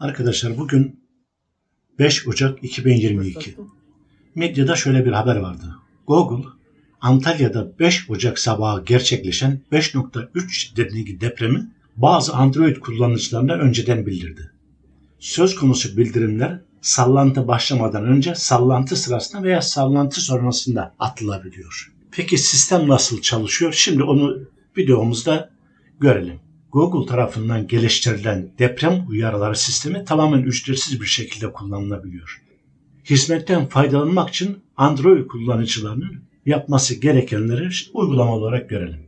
Arkadaşlar bugün 5 Ocak 2022. Medyada şöyle bir haber vardı. Google, Antalya'da 5 Ocak sabahı gerçekleşen 5.3 şiddetindeki depremi bazı Android kullanıcılarına önceden bildirdi. Söz konusu bildirimler sallantı başlamadan önce sallantı sırasında veya sallantı sonrasında atılabiliyor. Peki sistem nasıl çalışıyor? Şimdi onu videomuzda görelim. Google tarafından geliştirilen deprem uyarıları sistemi tamamen ücretsiz bir şekilde kullanılabiliyor. Hizmetten faydalanmak için Android kullanıcılarının yapması gerekenleri uygulama olarak görelim.